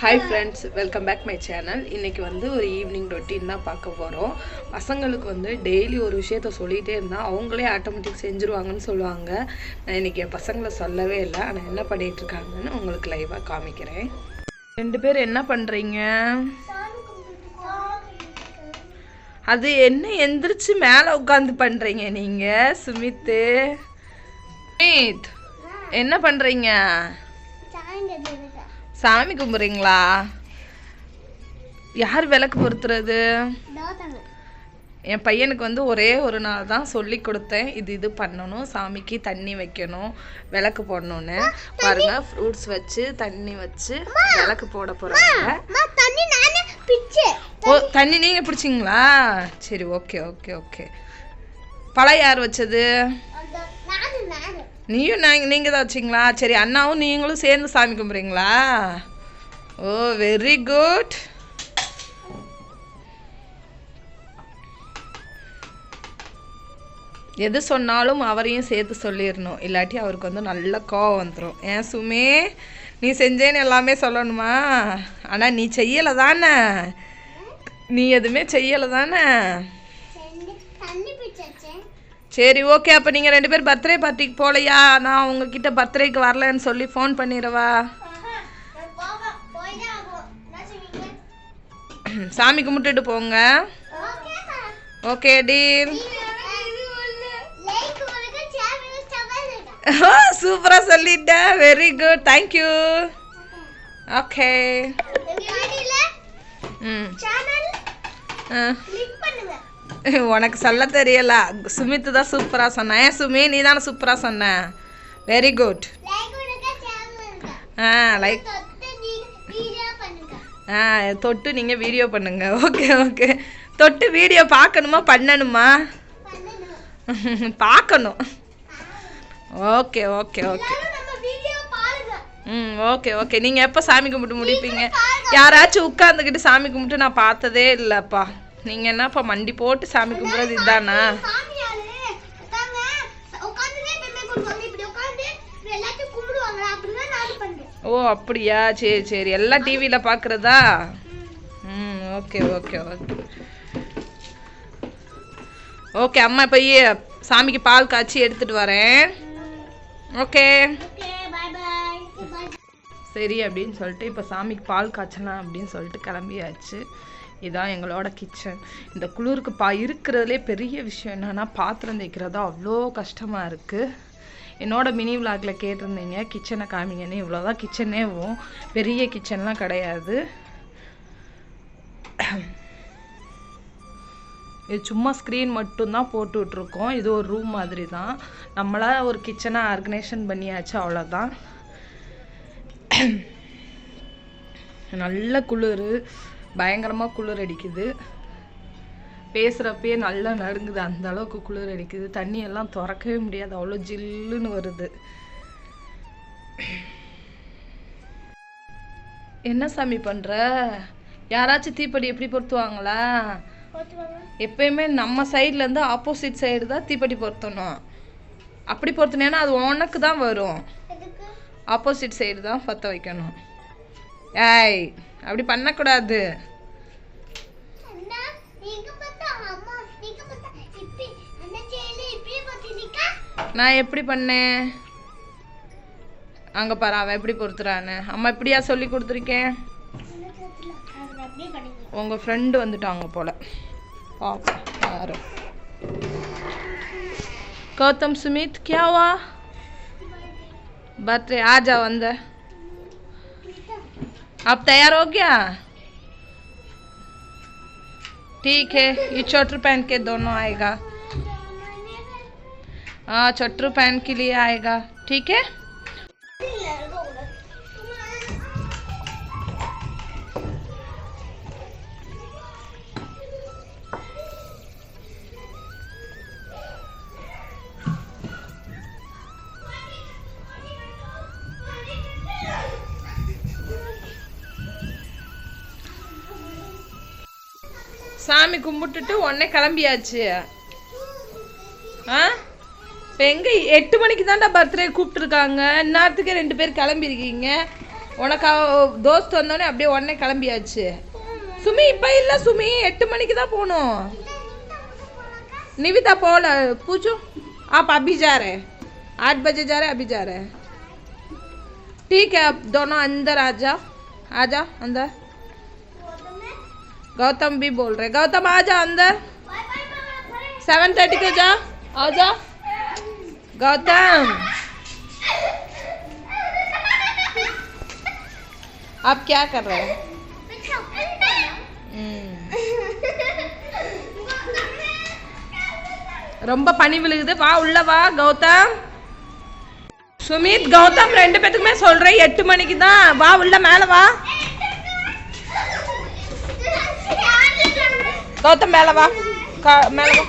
Hi friends welcome back my channel இன்றைக்கி வந்து ஒரு ஈவினிங் ரொட்டீன் தான் பார்க்க போகிறோம் பசங்களுக்கு வந்து டெய்லி ஒரு விஷயத்த சொல்லிகிட்டே இருந்தால் அவங்களே ஆட்டோமேட்டிக் செஞ்சுருவாங்கன்னு சொல்லுவாங்க. நான் இன்றைக்கி என் பசங்களை சொல்லவே இல்லை. ஆனால் என்ன பண்ணிகிட்டு இருக்காங்கன்னு உங்களுக்கு லைவாக காமிக்கிறேன். ரெண்டு பேர் என்ன பண்ணுறீங்க அது என்ன எந்திரிச்சு மேலே உட்காந்து பண்ணுறீங்க நீங்கள் சுமித்து? சுமித் என்ன பண்ணுறீங்க சாமி கும்பிட்றீங்களா யார் விளக்கு பொருத்துறது என் பையனுக்கு வந்து ஒரே ஒரு நாள் தான் சொல்லி கொடுத்தேன். இது இது பண்ணணும் சாமிக்கு தண்ணி வைக்கணும் விளக்கு போடணும்னு. பாருங்க ஃப்ரூட்ஸ் வச்சு தண்ணி வச்சு விளக்கு போட போறாங்க. ஓ தண்ணி நீங்க பிடிச்சிங்களா? சரி ஓகே ஓகே ஓகே பழம் யார் வச்சது? நீயும் நாங்கள் நீங்கள் தான் வச்சிங்களா? சரி அண்ணாவும் நீங்களும் சேர்ந்து சாமி கும்பிட்றீங்களா? ஓ வெரி குட் எது சொன்னாலும் அவரையும் சேர்த்து சொல்லிடணும். இல்லாட்டி அவருக்கு வந்து நல்ல கோவம் வந்துடும் ஏன் சுமே நீ செஞ்சேன்னு எல்லாமே சொல்லணுமா? ஆனால் நீ செய்யலை தானே நீ எதுவுமே செய்யலை தானே சரி ஓகே அப்போ நீங்கள் ரெண்டு பேரும் பர்த்டே பார்ட்டிக்கு போகலையா நான் உங்ககிட்ட பர்த்டேக்கு வரலன்னு சொல்லி ஃபோன் பண்ணிடவா? சாமி கும்பிட்டுட்டு போங்க. ஓகே டீல் சூப்பராக சொல்லிட்டேன் வெரி குட் தேங்க்யூ ஓகே ம். ஆ உனக்கு சொல்ல தெரியல. சுமித்து தான் சூப்பராக சொன்னேன் ஏன் சுமி நீ தானே சூப்பராக சொன்ன? வெரி குட் ஆ லைக் ஆ தொட்டு நீங்கள் வீடியோ பண்ணுங்க. ஓகே ஓகே தொட்டு வீடியோ பார்க்கணுமா பண்ணணுமா? பார்க்கணும். Okay okay okay hmm okay okay நீங்கள் எப்போ சாமி கும்பிட்டு முடிப்பீங்க? யாராச்சும் உட்காந்துக்கிட்டு சாமி கும்பிட்டு நான் பார்த்ததே இல்லைப்பா. நீங்கள் என்னப்பா மண்டி போட்டு சாமி கும்பிட்றது இதுதானா ஓ அப்படியா? சரி சரி. எல்லாம் டிவியில் பார்க்குறதா ம். Okay okay okay. ஓகே அம்மா போய் சாமிக்கு பால் காய்ச்சி எடுத்துட்டு வரேன். ஓகே. சரி அப்படின்னு சொல்லிட்டு இப்போ சாமிக்கு பால் காய்ச்சலாம் அப்படின்னு சொல்லிட்டு கிளம்பியாச்சு. இதான் எங்களோட கிச்சன் இந்த குளிருக்கு பா இருக்கிறதுலே பெரிய விஷயம் என்னென்னா பாத்திரம் தேய்க்கிறதா அவ்வளோ கஷ்டமாக இருக்குது என்னோட மினி விளாகில் கேட்டிருந்தீங்க கிச்சனை காமிங்கன்னு. இவ்வளோதான் கிச்சனேவும் பெரிய கிச்சன்லாம் கிடையாது. இது சும்மா ஸ்க்ரீன் மட்டும்தான் போட்டு விட்ருக்கோம் இது ஒரு ரூம் மாதிரி தான் நம்மளா ஒரு கிச்சனை ஆர்கனைசேஷன் பண்ணியாச்சு அவ்வளோதான் நல்ல குளிர். பயங்கரமாக குளிர் அடிக்குது. பேசுகிறப்பயே நல்லா நடுங்குது. அந்த அளவுக்கு குளிர் அடிக்குது. தண்ணி எல்லாம் திறக்கவே முடியாது. அவ்வளோ ஜில்லுன்னு வருது. என்ன சாமி பண்ணுற யாராச்சும் தீப்பெட்டி எப்படி பொருத்துவாங்களா? எப்பயுமே நம்ம சைட்லேருந்து ஆப்போசிட் சைடு தான் தீப்பெட்டி பொருத்தணும். அப்படி பொருத்தினேன்னா அது உனக்கு தான் வரும். ஆப்போசிட் சைடு தான் பற்ற வைக்கணும். ஏய் அப்படி பண்ணக்கூடாது நான் எப்படி பண்ணேன் அங்கே பாரு அவன் எப்படி பொறுத்துறான்னு அம்மா இப்படியா சொல்லி கொடுத்துருக்கேன் உங்கள் ஃப்ரெண்டு வந்துட்டாங்க போல பாப்போம் யாரு गौतम सुमित क्या हुआ बर्थडे आ जाओ अंदर आप तैयार हो गया? ठीक है, ये छोटू पहन के दोनों आएगा। हाँ छोटू पहन के लिए आएगा। ठीक है? சாமி கும்பிட்டுட்டு உடனே கிளம்பியாச்சு ஆ இப்போ எங்கே எட்டு மணிக்கு தான்டா பர்த்டே கூப்பிட்டுருக்காங்க இந்நேரத்துக்கே ரெண்டு பேர் கிளம்பியிருக்கீங்க உனக்கு அவ- தோஸ்த் வந்தோடனே அப்படியே உடனே கிளம்பியாச்சு சுமி இப்போ இல்லை சுமி எட்டு மணிக்கு தான் போகணும் निविता पोल पूछो आप अभी जा रहे हैं आठ बजे जा रहे हैं अभी जा रहे हैं ठीक है अब दोनों अंदर आ जाओ आ जाओ अंदर गौतम भी बोल रहे गौतम आ जाओ अंदर सेवन थर्टी को जाओ आ जाओ गौतम आप क्या कर रहे हैं हम्म, ரொம்ப பனி விழுகுது வா உள்ள வா கௌதம் சுமித் கௌதம் ரெண்டு பேத்துக்குமே சொல்றேன் எட்டு மணிக்கு தான் வா உள்ள மேல வா கௌதம் மேல வா. கா- மேல வா.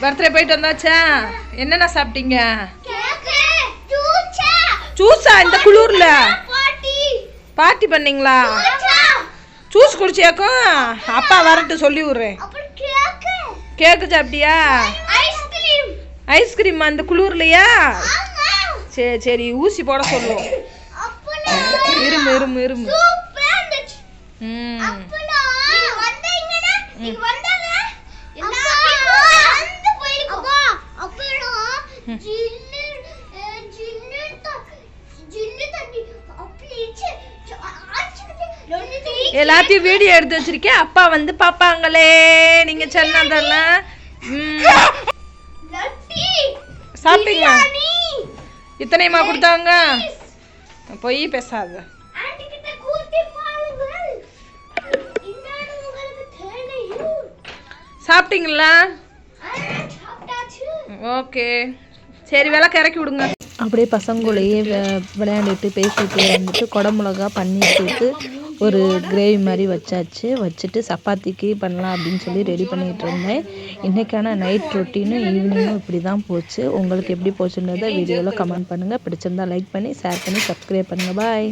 பர்த்டே போயிட்டு வந்தாச்சா? என்னென்ன சாப்பிட்டீங்க? ஜூஸா இந்த குளூர்ல? பார்ட்டி பண்ணீங்களா? ஜூஸ் குடிச்சியாக்கும் அப்பா வரட்டு சொல்லி விட்றேன் கேக்கு சாப்பிட்டியா? ஐஸ்கிரீம். அந்த குளூர்லையா? சரி சரி ஊசி போட சொல்லுவோம். இரும்பு இரும்பு இரும்பு. ம். எல்லாத்தையும் வீடியோ எடுத்து வச்சிருக்கேன். அப்பா வந்து பாப்பாங்களே நீங்க சொன்னதெல்லாம். ம், சாப்பிட்டீங்களா? இத்தனையுமா கொடுத்தாங்க? பொய் பேசாத. சாப்பிட்டீங்களா? ஓகே. சரி விளக்கு இறக்கி விடுங்க. அப்படியே பசங்களையே விளையாண்டுட்டு பேசிட்டு வந்துட்டு குடமிளகா பன்னீர் சேர்த்து ஒரு கிரேவி மாதிரி வச்சாச்சு. வச்சுட்டு சப்பாத்திக்கு பண்ணலாம் அப்படின்னு சொல்லி ரெடி பண்ணிகிட்டு இருந்தேன். இன்றைக்கான நைட் ரொட்டீனும் ஈவினிங்கும் இப்படி தான் போச்சு. உங்களுக்கு எப்படி போச்சுன்றதை வீடியோவில் கமெண்ட் பண்ணுங்கள் பிடிச்சிருந்தா லைக் பண்ணி ஷேர் பண்ணி சப்ஸ்கிரைப் பண்ணுங்கள் பாய்